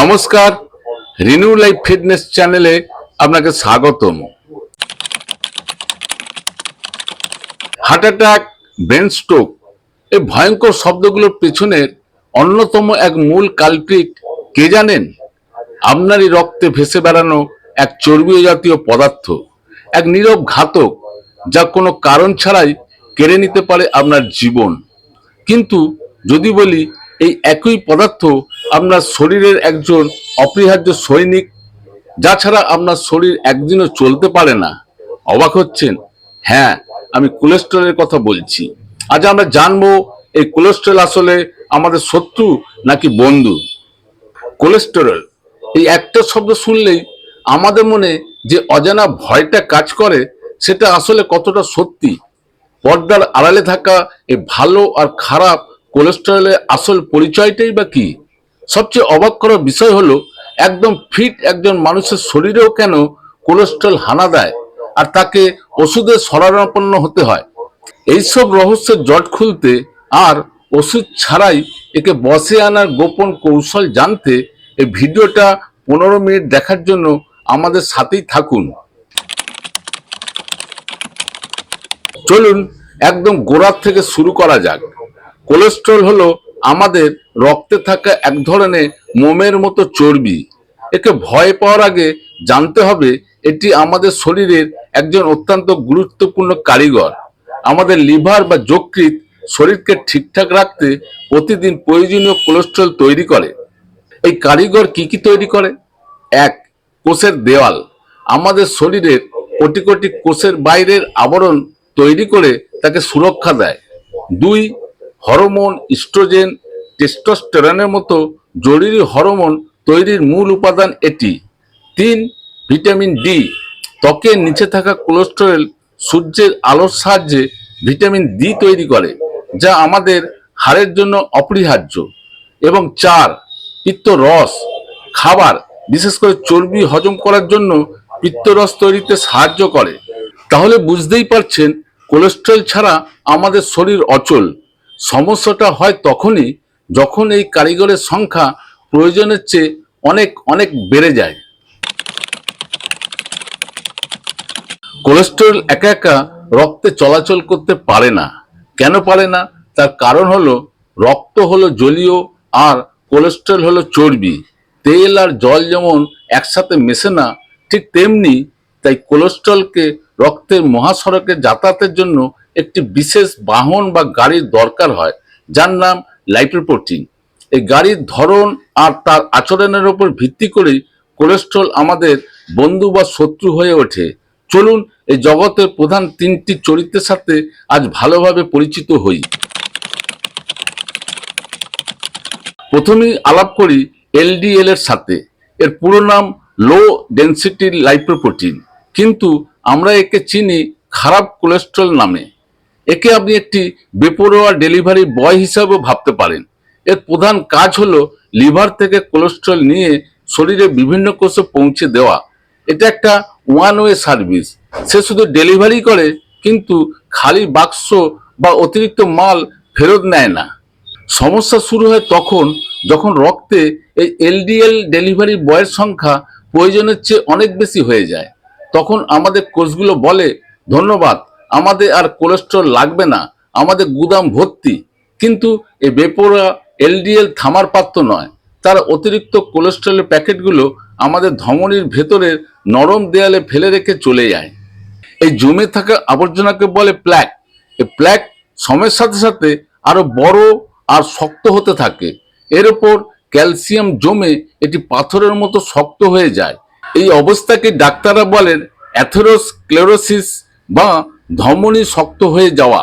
নমস্কার renew life fitness চ্যানেলে আপনাকে স্বাগতম। হার্ট অ্যাটাক, ব্রেন স্ট্রোক, এই ভয়ঙ্কর শব্দগুলোর পেছনের অন্যতম এক মূল কালপ্রিট কে জানেন? আপনারই রক্তে ভেসে বেড়ানো এক চর্বীয় জাতীয় পদার্থ, এক নীরব ঘাতক যা কোনো কারণ ছাড়াই কেড়ে নিতে পারে আপনার জীবন। কিন্তু যদি বলি, এই একই পদার্থ আপনার শরীরের একজন অপরিহার্য সৈনিক, যা ছাড়া আপনার শরীর একদিনও চলতে পারে না। অবাক হচ্ছেন। হ্যাঁ আমি কোলেস্ট্রলের কথা বলছি। আজ আমরা জানব, এই কোলেস্ট্রল আসলে আমাদের শত্রু নাকি বন্ধু? কোলেস্টেরল, এই একটা শব্দ শুনলেই আমাদের মনে যে অজানা ভয়টা কাজ করে, সেটা আসলে কতটা সত্যি? পর্দার আড়ালে থাকা এই ভালো আর খারাপ কোলেস্টেরলের আসল পরিচয়টাই বা কি? সবচেয়ে অবাক করার বিষয় হলো, একদম ফিট একজন মানুষের শরীরেও কেন কোলেস্ট্রল হানা দেয় আর তাকে ওষুধের শরণাপন্ন হতে হয়? এইসব রহস্যের জট খুলতে আর ওষুধ ছাড়াই একে বসে আনার গোপন কৌশল জানতে এই ভিডিওটা পনেরো মিনিট দেখার জন্য আমাদের সাথেই থাকুন। চলুন, একদম গোড়ার থেকে শুরু করা যাক। কোলেস্ট্রল হলো আমাদের রক্তে থাকা এক ধরনের মোমের মতো চর্বি। একে ভয় পাওয়ার আগে জানতে হবে, এটি আমাদের শরীরের একজন অত্যন্ত গুরুত্বপূর্ণ কারিগর। আমাদের লিভার বা যকৃত শরীরকে ঠিকঠাক রাখতে প্রতিদিন প্রয়োজনীয় কোলেস্ট্রল তৈরি করে। এই কারিগর কি কি তৈরি করে? এক, কোষের দেওয়াল। আমাদের শরীরের কোটি কোটি কোষের বাইরের আবরণ তৈরি করে তাকে সুরক্ষা দেয়। দুই হরমোন ইস্ট্রোজেন টেস্টোস্টেরনের মতো জরুরি হরমোন তৈরির মূল উপাদান এটি। তিন, ভিটামিন ডি। ত্বকের নিচে থাকা কোলেস্টেরল সূর্যের আলোর সাহায্যে ভিটামিন ডি তৈরি করে, যা আমাদের হাড়ের জন্য অপরিহার্য। এবং চার পিত্ত রস খাবার, বিশেষ করে চর্বি হজম করার জন্য পিত্তরস তৈরিতে সাহায্য করে। তাহলে বুঝতেই পারছেন, কোলেস্ট্রল ছাড়া আমাদের শরীর অচল। সমস্যাটা হয় তখনই যখন এই কারিগরের সংখ্যা প্রয়োজনের চেয়ে অনেক অনেক বেড়ে যায়। কোলেস্টেরল একা একা রক্তে চলাচল করতে পারে না। কেন পারে না? তার কারণ হলো রক্ত হলো জলীয় আর কোলেস্ট্রল হলো চর্বি। তেল আর জল যেমন একসাথে মেশে না, ঠিক তেমনি তাই কোলেস্ট্রলকে রক্তের মহাসড়কে যাতায়াতের জন্য একটি বিশেষ বাহন বা গাড়ির দরকার হয়, যার নাম লাইপোপ্রোটিন এই গাড়ির ধরন আর তার আচরণের উপর ভিত্তি করেই কোলেস্ট্রল আমাদের বন্ধু বা শত্রু হয়ে ওঠে। চলুন, এই জগতের প্রধান তিনটি চরিত্রের সাথে আজ ভালোভাবে পরিচিত হই। প্রথমেই আলাপ করি এলডিএল এর সাথে। এর পুরো নাম লো ডেন্সিটি লাইপোপ্রোটিন কিন্তু আমরা একে চিনি খারাপ কোলেস্ট্রল নামে। একে আপনি একটি বেপরোয়া ডেলিভারি বয় হিসাবেও ভাবতে পারেন। এর প্রধান কাজ হলো লিভার থেকে কোলেস্ট্রল নিয়ে শরীরে বিভিন্ন কোষে পৌঁছে দেওয়া। এটা একটা ওয়ান ওয়ে সার্ভিস সে শুধু ডেলিভারি করে, কিন্তু খালি বাক্স বা অতিরিক্ত মাল ফেরত নেয় না। সমস্যা শুরু হয় তখন, যখন রক্তে এই এলডিএল ডেলিভারি বয়ের সংখ্যা প্রয়োজনের চেয়ে অনেক বেশি হয়ে যায়। তখন আমাদের কোষগুলো বলে, ধন্যবাদ আমাদের আর কোলেস্ট্রল লাগবে না, আমাদের গুদাম ভর্তি। কিন্তু এই বেপরোয়া এলডিএল থামার পাত্র নয়। তার অতিরিক্ত কোলেস্ট্রলের প্যাকেটগুলো আমাদের ধমনির ভেতরের নরম দেয়ালে ফেলে রেখে চলে যায়। এই জমে থাকা আবর্জনাকে বলে প্ল্যাক এই প্ল্যাক সময়ের সাথে সাথে আরও বড় আর শক্ত হতে থাকে। এর ওপর ক্যালসিয়াম জমে এটি পাথরের মতো শক্ত হয়ে যায়। এই অবস্থাকে ডাক্তাররা বলেন অ্যাথেরোস্ক্লেরোসিস বা ধমনী শক্ত হয়ে যাওয়া।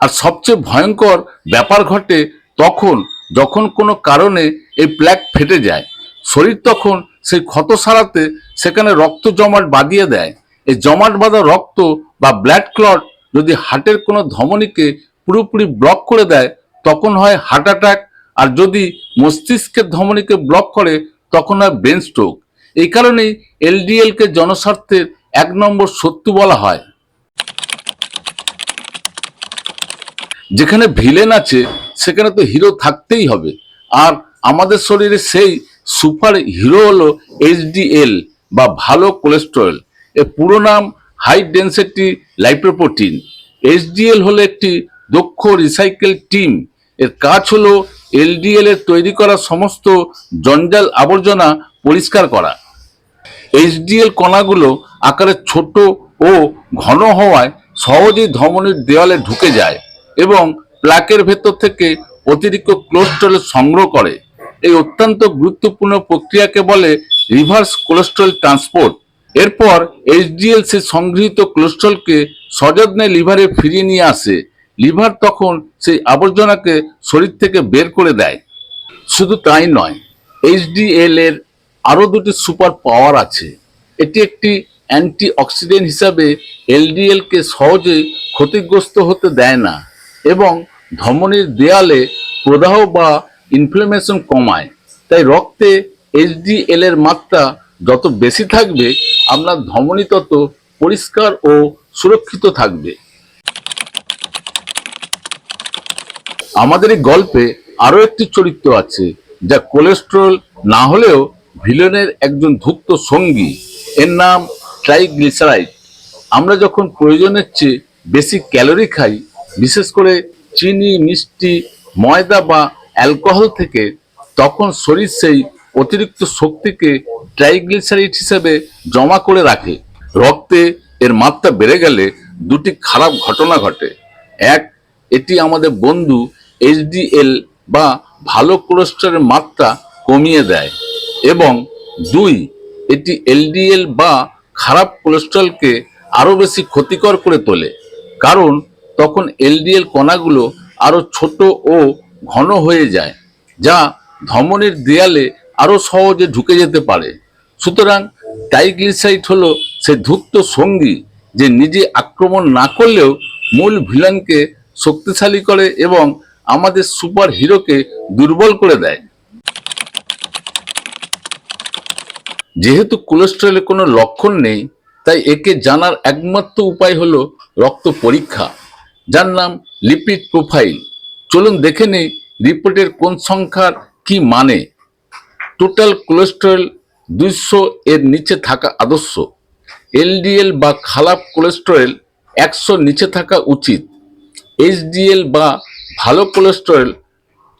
আর সবচেয়ে ভয়ঙ্কর ব্যাপার ঘটে তখন, যখন কোনো কারণে এই প্ল্যাক ফেটে যায়। শরীর তখন সেই ক্ষত সারাতে সেখানে রক্ত জমাট বাঁধিয়ে দেয়। এই জমাট বাঁধা রক্ত বা ব্লাড ক্লট যদি হার্টের কোনো ধমনীকে পুরোপুরি ব্লক করে দেয়, তখন হয় হার্ট অ্যাটাক আর যদি মস্তিষ্কের ধমনীকে ব্লক করে, তখন হয় ব্রেন স্ট্রোক এই কারণেই এলডিএলকে জনস্বার্থের এক নম্বর শত্রু বলা হয়। যেখানে ভিলেন আছে, সেখানে তো হিরো থাকতেই হবে। আর আমাদের শরীরে সেই সুপার হিরো হলো এইচডিএল বা ভালো কোলেস্টেরল এর পুরো নাম হাই ডেন্সিটি লাইপ্রোপ্রোটিন এইচডিএল হলো একটি দক্ষ রিসাইকেল টিম এর কাজ হলো এলডিএল এর তৈরি করা সমস্ত জঞ্জাল আবর্জনা পরিষ্কার করা। এইচডিএল কণাগুলো আকারে ছোট ও ঘন হওয়ায় সহজেই ধমনীর দেওয়ালে ঢুকে যায়। এবং প্লাকের ভেতর থেকে অতিরিক্ত কোলেস্ট্রল সংগ্রহ করে। এই অত্যন্ত গুরুত্বপূর্ণ প্রক্রিয়াকে বলে রিভার্স কোলেস্ট্রল ট্রান্সপোর্ট এরপর এইচডিএল সে সংগৃহীত কোলেস্ট্রলকে সযত্নে লিভারে ফিরিয়ে নিয়ে আসে। লিভার তখন সেই আবর্জনাকে শরীর থেকে বের করে দেয়। শুধু তাই নয় এইচডিএল এর আরও দুটি সুপার পাওয়ার আছে। এটি একটি অ্যান্টি অক্সিডেন্ট হিসাবে এলডিএল কে সহজে ক্ষতিগ্রস্ত হতে দেয় না। এবং ধমনীর দেয়ালে প্রদাহ বা ইনফ্লামেশন কমায়। তাই রক্তে এইচডিএল এর মাত্রা যত বেশি থাকবে, আপনার ধমনী তত পরিষ্কার ও সুরক্ষিত থাকবে। আমাদের এই গল্পে আরও একটি চরিত্র আছে, যা কোলেস্ট্রল না হলেও ভিলেনের একজন ধূর্ত সঙ্গী। এর নাম ট্রাইগ্লিসারাইড আমরা যখন প্রয়োজনের চেয়ে বেশি ক্যালোরি খাই বিশেষ করে চিনি, মিষ্টি, ময়দা বা অ্যালকোহল থেকে তখন শরীর সেই অতিরিক্ত শক্তিকে ট্রাইগ্লিসারাইড হিসেবে জমা করে রাখে। রক্তে এর মাত্রা বেড়ে গেলে দুটি খারাপ ঘটনা ঘটে। এক, এটি আমাদের বন্ধু এইচডিএল বা ভালো কোলেস্ট্রলের মাত্রা কমিয়ে দেয়। এবং দুই, এটি এলডিএল বা খারাপ কোলেস্ট্রলকে আরও বেশি ক্ষতিকর করে তোলে। কারণ তখন এলডিএল কণাগুলো আরও ছোট ও ঘন হয়ে যায়, যা ধমনীর দেয়ালে আরও সহজে ঢুকে যেতে পারে। সুতরাং টাইগ্লিসাইড হলো সে ধূর্ত সঙ্গী যে নিজে আক্রমণ না করলেও মূল ভিলানকে শক্তিশালী করে এবং আমাদের সুপার হিরোকে দুর্বল করে দেয়। যেহেতু কোলেস্ট্রলের কোনো লক্ষণ নেই, তাই একে জানার একমাত্র উপায় হলো রক্ত পরীক্ষা। যার নাম লিপিড প্রোফাইল। চলুন দেখে নেই রিপোর্টের কোন সংখ্যার কি মানে। টোটাল কোলেস্ট্রল দুইশো এর নিচে থাকা আদর্শ। এলডিএল বা খারাপ কোলেস্ট্রল একশো নিচে থাকা উচিত। এইচডিএল বা ভালো কোলেস্ট্রল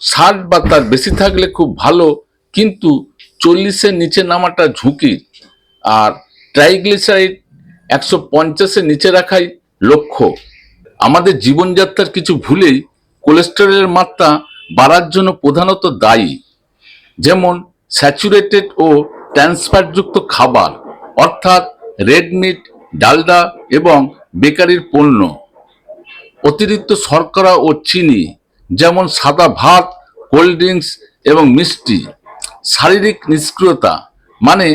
ষাট বা তার বেশি থাকলে খুব ভালো, কিন্তু চল্লিশের নিচে নামাটা ঝুঁকি আর ট্রাইগ্লিসারাইড একশো পঞ্চাশের নিচে রাখাই লক্ষ্য। আমাদের জীবনযাত্রার কিছু ভুলেই কোলেস্টেরলের মাত্রা বাড়ার জন্য প্রধানত দায়ী। যেমন স্যাচুরেটেড ও ট্রান্সফ্যাটযুক্ত খাবার, অর্থাৎ রেড মিট, ডালডা এবং বেকারির পণ্য। অতিরিক্ত শর্করা ও চিনি, যেমন সাদা ভাত, কোল্ড ড্রিঙ্কস এবং মিষ্টি। শারীরিক নিষ্ক্রিয়তা মানে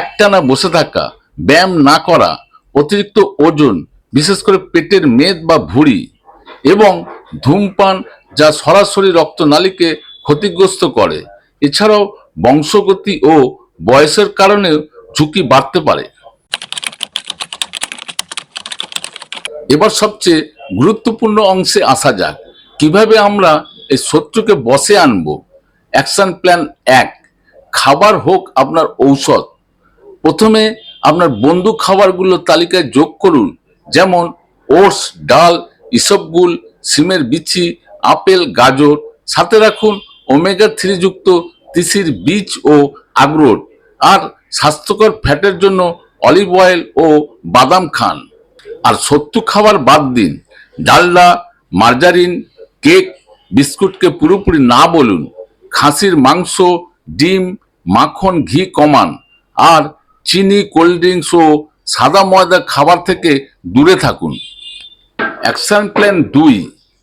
একটানা বসে থাকা, ব্যায়াম না করা, অতিরিক্ত ওজন বিশেষ করে পেটের মেদ বা ভুঁড়ি এবং ধূমপান যা সরাসরি রক্তনালীকে ক্ষতিগ্রস্ত করে। এছাড়াও বংশগতি ও বয়সের কারণে ঝুঁকি বাড়তে পারে। এবার সবচেয়ে গুরুত্বপূর্ণ অংশে আসা যাক। কীভাবে আমরা এই শত্রুকে বসে আনব? অ্যাকশন প্ল্যান এক, খাবার হোক আপনার ঔষধ। প্রথমে আপনার বন্ধু খাবারগুলো তালিকায় যোগ করুন। যেমন ওটস, ডাল, ইসবগুল, সিমের বিচি, আপেল, গাজর, সাথে রাখুন ওমেগা থ্রি যুক্ত তিসির বীজ ও আখরোট। আর স্বাস্থ্যকর ফ্যাটের জন্য অলিভ অয়েল ও বাদাম খান। আর সত্তু খাবার বাদ দিন। ডালডা, মার্জারিন, কেক, বিস্কুটকে পুরোপুরি না বলুন। খাসির মাংস, ডিম, মাখন, ঘি কমান। আর চিনি, কোল্ড ড্রিঙ্কস ও সাদা ময়দা খাবার থেকে দূরে থাকুন। অ্যাকশন প্ল্যান দুই,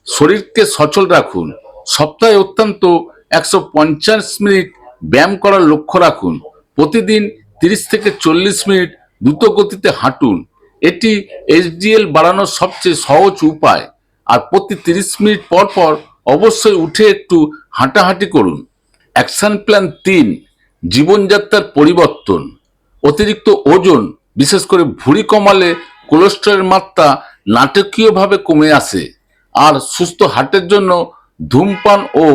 শরীরকে সচল রাখুন। সপ্তাহে অত্যন্ত একশো পঞ্চাশ মিনিট ব্যায়াম করার লক্ষ্য রাখুন। প্রতিদিন তিরিশ থেকে চল্লিশ মিনিট দ্রুত গতিতে হাঁটুন। এটি এইচডিএল বাড়ানোর সবচেয়ে সহজ উপায়। আর প্রতি তিরিশ মিনিট পর পর অবশ্যই উঠে একটু হাঁটাহাঁটি করুন। অ্যাকশন প্ল্যান তিন, জীবনযাত্রার পরিবর্তন। অতিরিক্ত ওজন বিশেষ করে ভুঁড়ি কমালে কোলেস্ট্রলের মাত্রা নাটকীয়ভাবে কমে আসে। আর সুস্থ হার্টের জন্য ধূমপান ও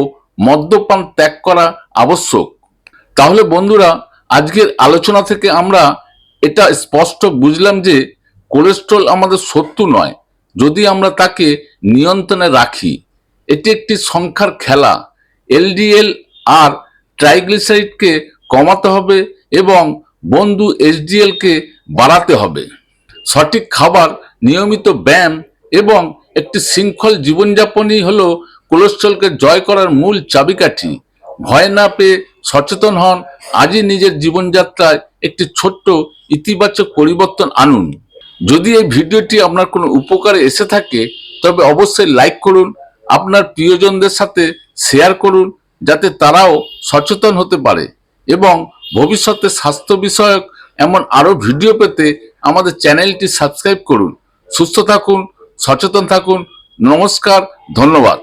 মদ্যপান ত্যাগ করা আবশ্যক। তাহলে বন্ধুরা, আজকের আলোচনা থেকে আমরা এটা স্পষ্ট বুঝলাম যে কোলেস্ট্রল আমাদের শত্রু নয়, যদি আমরা তাকে নিয়ন্ত্রণে রাখি। এটি একটি সংখ্যার খেলা। এলডিএল আর ট্রাইগ্লিসাইডকে কমাতে হবে এবং বন্ধু এইচডিএল কে বাড়াতে হবে। সঠিক খাবার, নিয়মিত ব্যায়াম এবং একটি শৃঙ্খল জীবনযাপনই হল কোলেস্ট্রলকে জয় করার মূল চাবিকাঠি। ভয় না পেয়ে সচেতন হন, আজই নিজের জীবনযাত্রায় একটি ছোট্ট ইতিবাচক পরিবর্তন আনুন। যদি এই ভিডিওটি আপনার কোনো উপকারে এসে থাকে, তবে অবশ্যই লাইক করুন, আপনার প্রিয়জনদের সাথে শেয়ার করুন, যাতে তারাও সচেতন হতে পারে এবং ভবিষ্যতে স্বাস্থ্য বিষয়ক এমন আরও ভিডিও পেতে আমাদের চ্যানেলটি সাবস্ক্রাইব করুন। সুস্থ থাকুন সচেতন থাকুন। নমস্কার ধন্যবাদ।